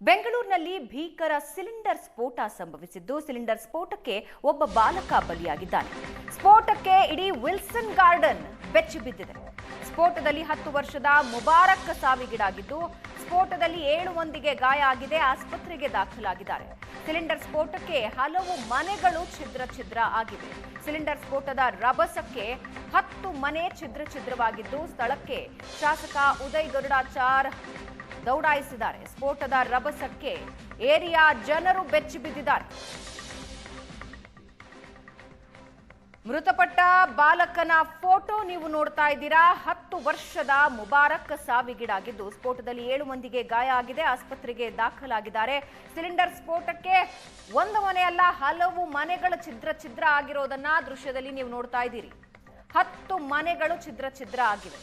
ಬೆಂಗಳೂರಿನಲ್ಲಿ ಭೀಕರ ಸಿಲಿಂಡರ್ ಸ್ಫೋಟ ಸಂಭವಿಸಿದ್ದು, ಸಿಲಿಂಡರ್ ಸ್ಫೋಟಕ್ಕೆ ಒಬ್ಬ ಬಾಲಕ ಬಲಿಯಾಗಿದ್ದಾನೆ. ಸ್ಫೋಟಕ್ಕೆ ಇಡೀ ವಿಲ್ಸನ್ ಗಾರ್ಡನ್ ಬೆಚ್ಚಿ ಬಿದ್ದಿದೆ. ಸ್ಫೋಟದಲ್ಲಿ ಹತ್ತು ವರ್ಷದ ಮುಬಾರಕ್ ಸಾವಿಗೀಡಾಗಿದ್ದು, ಸ್ಫೋಟದಲ್ಲಿ ಏಳು ಮಂದಿಗೆ ಗಾಯ ಆಗಿದೆ, ಆಸ್ಪತ್ರೆಗೆ ದಾಖಲಾಗಿದ್ದಾರೆ. ಸಿಲಿಂಡರ್ ಸ್ಫೋಟಕ್ಕೆ ಹಲವು ಮನೆಗಳು ಛಿದ್ರ ಛಿದ್ರ ಆಗಿವೆ. ಸಿಲಿಂಡರ್ ಸ್ಫೋಟದ ರಭಸಕ್ಕೆ ಹತ್ತು ಮನೆ ಛಿದ್ರ ಛಿದ್ರವಾಗಿದ್ದು, ಸ್ಥಳಕ್ಕೆ ಶಾಸಕ ಉದಯ್ ಗರುಡಾಚಾರ್ ದೌಡಾಯಿಸಿದ್ದಾರೆ. ಸ್ಫೋಟದ ರಭಸಕ್ಕೆ ಏರಿಯಾ ಜನರು ಬೆಚ್ಚಿ ಬಿದ್ದಿದ್ದಾರೆ. ಮೃತಪಟ್ಟ ಬಾಲಕನ ಫೋಟೋ ನೀವು ನೋಡ್ತಾ ಇದ್ದೀರಾ? ಹತ್ತು ವರ್ಷದ ಮುಬಾರಕ್ ಸಾವಿಗೀಡಾಗಿದ್ದು, ಸ್ಫೋಟದಲ್ಲಿ ಏಳು ಮಂದಿಗೆ ಗಾಯ ಆಗಿದೆ. ಆಸ್ಪತ್ರೆಗೆ ದಾಖಲಾಗಿದ್ದಾರೆ. ಸಿಲಿಂಡರ್ ಸ್ಫೋಟಕ್ಕೆ ಒಂದು ಮನೆಯಲ್ಲ ಹಲವು ಮನೆಗಳು ಛಿದ್ರ ಛಿದ್ರ ಆಗಿರೋದನ್ನ ದೃಶ್ಯದಲ್ಲಿ ನೀವು ನೋಡ್ತಾ ಇದ್ದೀರಿ. ಹತ್ತು ಮನೆಗಳು ಛಿದ್ರ ಛಿದ್ರ ಆಗಿವೆ.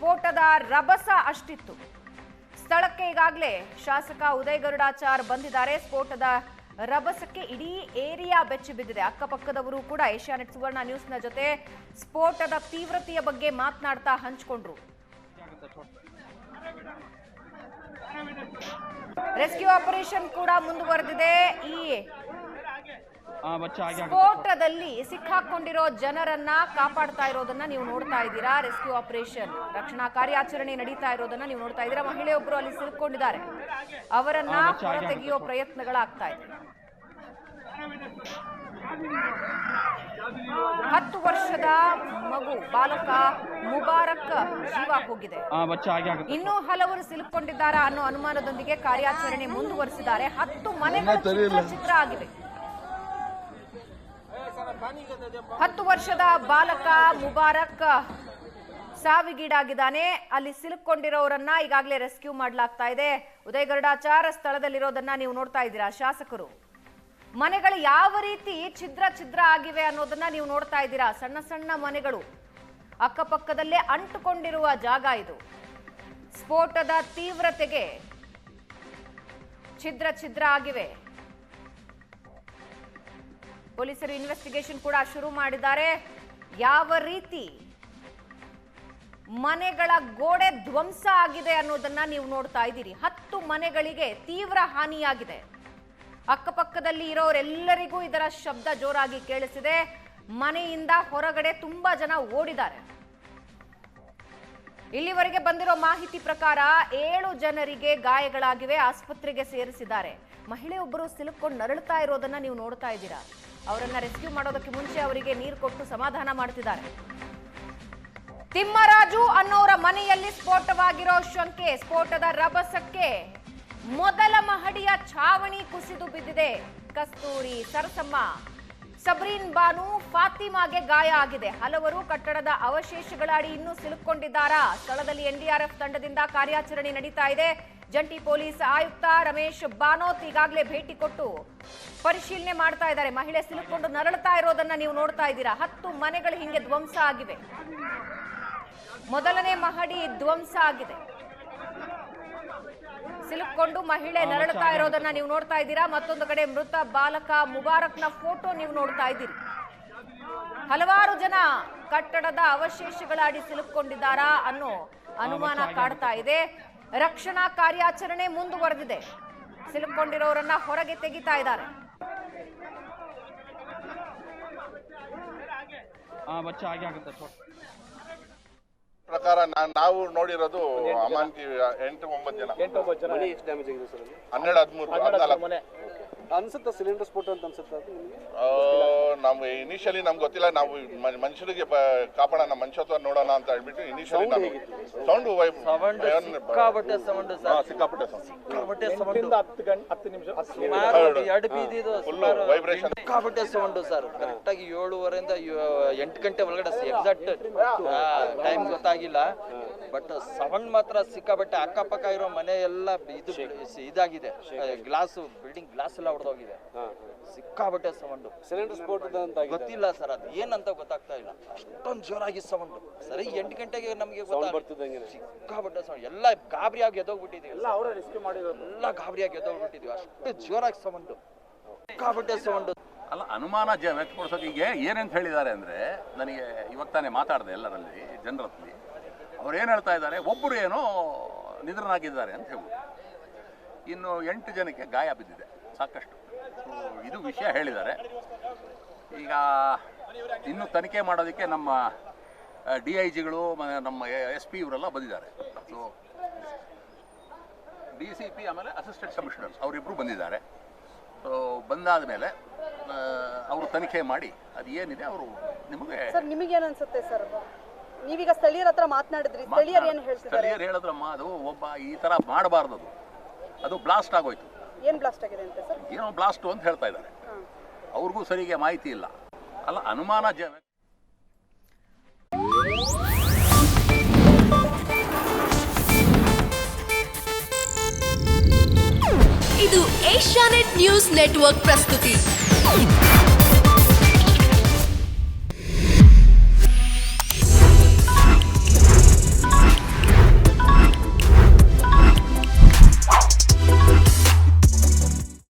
ಸ್ಫೋಟದ ರಭಸ ಅಷ್ಟಿತ್ತು. ಸ್ಥಳಕ್ಕೆ ಈಗಾಗಲೇ ಶಾಸಕ ಉದಯ್ ಗರುಡಾಚಾರ್ ಬಂದಿದ್ದಾರೆ. ಸ್ಫೋಟದ ರಭಸಕ್ಕೆ ಇಡೀ ಏರಿಯಾ ಬೆಚ್ಚಿ ಬಿದ್ದಿದೆ. ಅಕ್ಕಪಕ್ಕದವರು ಕೂಡ ಏಷ್ಯಾನೆಟ್ ಸುವರ್ಣ ನ್ಯೂಸ್ನ ಜೊತೆ ಸ್ಫೋಟದ ತೀವ್ರತೆಯ ಬಗ್ಗೆ ಮಾತನಾಡ್ತಾ ಹಂಚಿಕೊಂಡ್ರು. ರೆಸ್ಕ್ಯೂ ಆಪರೇಷನ್ ಕೂಡ ಮುಂದುವರೆದಿದೆ. ಈ ಸ್ಫೋಟದಲ್ಲಿ ಸಿಕ್ಕಾಕೊಂಡಿರೋ ಜನರನ್ನ ಕಾಪಾಡ್ತಾ ಇರೋದನ್ನ ನೀವು ನೋಡ್ತಾ ಇದ್ದೀರಾ? Rescue operation. ರಕ್ಷಣಾ ಕಾರ್ಯಾಚರಣೆ ನಡೀತಾ ಇರೋದನ್ನ ನೀವು ನೋಡ್ತಾ ಇದ್ದೀರಾ? ಮಹಿಳೆಯೊಬ್ಬರು ಅಲ್ಲಿ ಸಿಲುಕೊಂಡಿದ್ದಾರೆ ಅವರನ್ನ ಹೊರ ತೆಗೆಯೋ ಪ್ರಯತ್ನಗಳಾಗ್ತಾ ಇದೆ. ಹತ್ತು ವರ್ಷದ ಮಗು ಬಾಲಕ ಮುಬಾರಕ್ ಜೀವ ಹೋಗಿದೆ. ಇನ್ನೂ ಹಲವರು ಸಿಲುಕೊಂಡಿದ್ದಾರೆ ಅನ್ನೋ ಅನುಮಾನದೊಂದಿಗೆ ಕಾರ್ಯಾಚರಣೆ ಮುಂದುವರಿಸಿದ್ದಾರೆ. ಹತ್ತು ಮನೆಗಳ ಚಿತ್ರ ಆಗಿದೆ. ಹತ್ತು ವರ್ಷದ ಬಾಲಕ ಮುಬಾರಕ್ ಸಾವಿಗೀಡಾಗಿದ್ದಾನೆ. ಅಲ್ಲಿ ಸಿಲುಕೊಂಡಿರೋರನ್ನ ಈಗಾಗಲೇ ರೆಸ್ಕ್ಯೂ ಮಾಡಲಾಗ್ತಾ ಇದೆ. ಉದಯ ಗರುಡಾಚಾರ ಸ್ಥಳದಲ್ಲಿರೋದನ್ನ ನೀವು ನೋಡ್ತಾ ಇದ್ದೀರಾ? ಶಾಸಕರು, ಮನೆಗಳು ಯಾವ ರೀತಿ ಛಿದ್ರ ಛಿದ್ರ ಆಗಿವೆ ಅನ್ನೋದನ್ನ ನೀವು ನೋಡ್ತಾ ಇದ್ದೀರಾ? ಸಣ್ಣ ಸಣ್ಣ ಮನೆಗಳು, ಅಕ್ಕಪಕ್ಕದಲ್ಲೇ ಅಂಟುಕೊಂಡಿರುವ ಜಾಗ ಇದು. ಸ್ಫೋಟದ ತೀವ್ರತೆಗೆ ಛಿದ್ರ ಛಿದ್ರ ಆಗಿವೆ. ಪೊಲೀಸರು ಇನ್ವೆಸ್ಟಿಗೇಷನ್ ಕೂಡ ಶುರು ಮಾಡಿದ್ದಾರೆ. ಯಾವ ರೀತಿ ಮನೆಗಳ ಗೋಡೆ ಧ್ವಂಸ ಆಗಿದೆ ಅನ್ನೋದನ್ನ ನೀವು ನೋಡ್ತಾ ಇದ್ದೀರಿ. ಹತ್ತು ಮನೆಗಳಿಗೆ ತೀವ್ರ ಹಾನಿಯಾಗಿದೆ. ಅಕ್ಕಪಕ್ಕದಲ್ಲಿ ಇರೋರೆಲ್ಲರಿಗೂ ಇದರ ಶಬ್ದ ಜೋರಾಗಿ ಕೇಳಿಸಿದೆ. ಮನೆಯಿಂದ ಹೊರಗಡೆ ತುಂಬಾ ಜನ ಓಡಿದ್ದಾರೆ. ಇಲ್ಲಿವರೆಗೆ ಬಂದಿರೋ ಮಾಹಿತಿ ಪ್ರಕಾರ ಏಳು ಜನರಿಗೆ ಗಾಯಗಳಾಗಿವೆ, ಆಸ್ಪತ್ರೆಗೆ ಸೇರಿಸಿದ್ದಾರೆ. ಮಹಿಳೆಯೊಬ್ಬರು ಸಿಲುಕೊಂಡು ನರಳುತ್ತಾ ಇರೋದನ್ನ ನೀವು ನೋಡ್ತಾ ಇದ್ದೀರಾ? ಅವರನ್ನ ರೆಸ್ಕ್ಯೂ ಮಾಡೋದಕ್ಕೆ ಮುಂಚೆ ಅವರಿಗೆ ನೀರು ಕೊಟ್ಟು ಸಮಾಧಾನ ಮಾಡ್ತಿದ್ದಾರೆ. ತಿಮ್ಮರಾಜು ಅನ್ನೋರ ಮನೆಯಲ್ಲಿ ಸ್ಫೋಟವಾಗಿರೋ ಶಂಕೆ, ಸ್ಫೋಟದ ರಭಸಕ್ಕೆ ಮೊದಲ ಮಹಡಿಯ ಛಾವಣಿ ಕುಸಿದು ಬಿದ್ದಿದೆ. ಕಸ್ತೂರಿ ಸರಸಮ್ಮ. ಸಬ್ರೀನ್ ಬಾನು ಫಾತಿಮಾಗೆ ಗಾಯ ಆಗಿದೆ. ಹಲವರು ಕಟ್ಟಡದ ಅವಶೇಷಗಳ ಅಡಿ ಇನ್ನೂ ಸಿಲುಕೊಂಡಿದ್ದಾರಾ ಸ್ಥಳದಲ್ಲಿ ಎನ್ಡಿಆರ್ಎಫ್ ತಂಡದಿಂದ ಕಾರ್ಯಾಚರಣೆ ನಡೀತಾ ಇದೆ. ಜಂಟಿ ಪೊಲೀಸ್ ಆಯುಕ್ತ ರಮೇಶ್ ಬಾನೋತ್ ಈಗಾಗಲೇ ಭೇಟಿ ಕೊಟ್ಟು ಪರಿಶೀಲನೆ ಮಾಡ್ತಾ ಇದ್ದಾರೆ. ಮಹಿಳೆ ಸಿಲುಕೊಂಡು ನರಳುತ್ತಾ ಇರೋದನ್ನ ನೀವು ನೋಡ್ತಾ ಇದ್ದೀರಾ? ಹತ್ತು ಮನೆಗಳು ಹಿಂಗೆ ಧ್ವಂಸ ಆಗಿವೆ. ಮೊದಲನೇ ಮಹಡಿ ಧ್ವಂಸ ಆಗಿದೆ. ಸಿಲುಕೊಂಡು ಮಹಿಳೆ ನರಳುತ್ತಾ ಇರೋದನ್ನ ನೀವು ನೋಡ್ತಾ ಇದ್ದೀರಾ? ಮತ್ತೊಂದು ಕಡೆ ಮೃತ ಬಾಲಕ ಮುಬಾರಕ್ನ ಫೋಟೋ ನೀವು ನೋಡ್ತಾ ಇದ್ದೀರಿ. ಹಲವಾರು ಜನ ಕಟ್ಟಡದ ಅವಶೇಷಗಳ ಅಡಿ ಸಿಲುಕೊಂಡಿದ್ದಾರಾ ಅನ್ನೋ ಅನುಮಾನ ಕಾಡ್ತಾ ಇದೆ. ರಕ್ಷಣಾ ಕಾರ್ಯಾಚರಣೆ ಮುಂದುವರೆದಿದೆ. ಸಿಲುಕೊಂಡಿರೋರನ್ನ ಹೊರಗೆ ತೆಗಿತಾ ಇದ್ದಾರೆ. ಬಚ್ಚ ಆಗುತ್ತೆ ಪ್ರಕಾರ ನಾ- ನಾವು ನೋಡಿರೋದು ಅಮಾಂತಿ ಎಂಟು ಒಂಬತ್ತು ಜನ. ಹನ್ನೆರಡು ಹದಿಮೂರು ಹದಿನಾಲ್ಕು. ಅನ್ಸುತ್ತಾ ಸಿಲಿಂಡರ್ ಸ್ಫೋಟ ಅಂತ ಅನ್ಸುತ್ತೆ ಅದು ಆ, ನಮ್ಗೆ ಇನಿಷಿಯಲಿ ನಮ್ಗೆ ಗೊತ್ತಿಲ್ಲ. ನಾವು ಮನುಷ್ಯರಿಗೆ ಕಾಪಾಡೋಣ ಮನುಷ್ಯತ್ವ ನೋಡೋಣ ಅಂತ ಹೇಳ್ಬಿಟ್ಟು ಇನಿಷಿಯಲಿ ನಾವು ಸೌಂಡ್ ಸಿಕ್ಕಾಪಟ್ಟೆ ಸೌಂಡ್ ಸರ್. ಸಿಕ್ಕಾಪಟ್ಟೆ ಸೌಂಡ್ ಸಿಕ್ಕಾಪಟ್ಟೆ ಸೌಂಡ್ ಹತ್ತು ಗಂಟೆ ಹತ್ತು ನಿಮಿಷ ಎರಡು ಬೀದಿದು ಫುಲ್ ವೈಬ್ರೇಷನ್ ಸಿಕ್ಕಾಪಟ್ಟೆ ಸೌಂಡ್ ಸರ್. ಕರೆಕ್ಟ್ ಆಗಿ ಏಳುವರೆಯಿಂದ ಎಂಟು ಗಂಟೆ ಒಳಗಡೆ ಎಕ್ಸಾಕ್ಟ್ ಟೈಮ್ ಗೊತ್ತಾಗಿಲ್ಲ. ಬಟ್ ಸೌಂಡ್ ಮಾತ್ರ ಸಿಕ್ಕಾಪಟ್ಟೆ ಅಕ್ಕಪಕ್ಕ ಇರೋ ಮನೆ ಎಲ್ಲ ಇದು ಇದಾಗಿದೆ. ಗ್ಲಾಸ್ ಬಿಲ್ಡಿಂಗ್ ಗ್ಲಾಸ್ ಎಲ್ಲ ಹೊಡೆದೋಗಿದೆ ಸಿಕ್ಕಾಬಟ್ಟೆ ಸೌಂಡು. ಸಿಲಿಂಡರ್ ಸ್ಫೋಟದ ಆಗಿದೆ ಗೊತ್ತಿಲ್ಲ ಸರ್ ಅದು. ಏನಂತ ಗೊತ್ತಾಗ್ತಾ ಇಲ್ಲ. ಅಷ್ಟೊಂದು ಜೋರಾಗಿ ಸೌಂಡ್. ಸರಿ ಎಂಟು ಗಂಟೆಗೆ ನಮಗೆ ಸಿಕ್ಕಾಬಟ್ಟೆ ಸೌಂಡ್. ಎಲ್ಲ ಗಾಬರಿಯಾಗಿ ಎದೋಗ್ಬಿಟ್ಟಿದ್ವಿ ಎಲ್ಲ ಅವರೇ ರೆಸ್ಕ್ಯೂ ಮಾಡಿರೋದು. ಎಲ್ಲ ಗಾಬರಿಯಾಗಿ ಎದೋಗ್ಬಿಟ್ಟಿದ್ವಿ ಅಷ್ಟು ಜೋರಾಗಿ ಸೌಂಡ್. ಸಿಕ್ಕಾಬಟ್ಟೆ ಸೌಂಡ್. ಅಲ್ಲ ಅನುಮಾನ ಜ ವ್ಯಕ್ತಪಡಿಸೋದು ಈಗ ಏನಂತ ಹೇಳಿದ್ದಾರೆ ಅಂದರೆ ನನಗೆ ಇವಾಗ ತಾನೇ ಮಾತಾಡಿದೆ ಎಲ್ಲರಲ್ಲಿ ಜನರಲ್ಲಿ ಅವ್ರು ಏನು ಹೇಳ್ತಾ ಇದ್ದಾರೆ? ಒಬ್ಬರು ಏನೋ ನಿಧನರಾಗಿದ್ದಾರೆ ಅಂತ ಹೇಳ್ಬೋದು ಇನ್ನು ಎಂಟು ಜನಕ್ಕೆ ಗಾಯ ಬಿದ್ದಿದೆ. ಸಾಕಷ್ಟು. ಇದು ವಿಷಯ ಹೇಳಿದ್ದಾರೆ. ಈಗ ಇನ್ನು ತನಿಖೆ ಮಾಡೋದಕ್ಕೆ ನಮ್ಮ ಡಿ ಐ ಜಿಗಳು ನಮ್ಮ ಎಸ್ ಪಿ ಇವರೆಲ್ಲ ಬಂದಿದ್ದಾರೆ. ಸೊ ಡಿ ಸಿ ಪಿ ಆಮೇಲೆ ಅಸಿಸ್ಟೆಂಟ್ ಕಮಿಷನರ್ ಅವರಿಬ್ಬರು ಬಂದಿದ್ದಾರೆ. ಸೊ ಬಂದಾದ ಮೇಲೆ ಅವರು ತನಿಖೆ ಮಾಡಿ ಅದು ಏನಿದೆ ಅವರು ನಿಮಗೆ ಸರ್ ಏನು ಅನ್ಸುತ್ತೆ ಸರ್? ನೀವೀಗ ಸ್ಥಳೀಯರ ಹತ್ರ ಮಾತನಾಡಿದ್ರಿ. ಸ್ಥಳೀಯರು ಏನು ಹೇಳ್ತಿದ್ದಾರೆ? ಸ್ಥಳೀಯರು ಹೇಳಿದ್ರಮ್ಮ ಅದು ಒಬ್ಬ ಈ ಥರ ಮಾಡಬಾರ್ದು ಅದು ಬ್ಲಾಸ್ಟ್ ಆಗೋಯ್ತು. ಏನ್ ಬ್ಲಾಸ್ಟ್ ಆಗಿದೆ ಅಂತ ಸರ್? ಏನೋ ಬ್ಲಾಸ್ಟು ಅಂತ ಹೇಳ್ತಾ ಇದ್ದಾರೆ. ಅವ್ರಿಗೂ ಸರಿಗೆ ಮಾಹಿತಿ ಇಲ್ಲ. ಅಲ್ಲ ಅನುಮಾನ ಜ ಇದು ಏಷ್ಯಾನೆಟ್ ನ್ಯೂಸ್ ನೆಟ್ವರ್ಕ್ ಪ್ರಸ್ತುತಿ.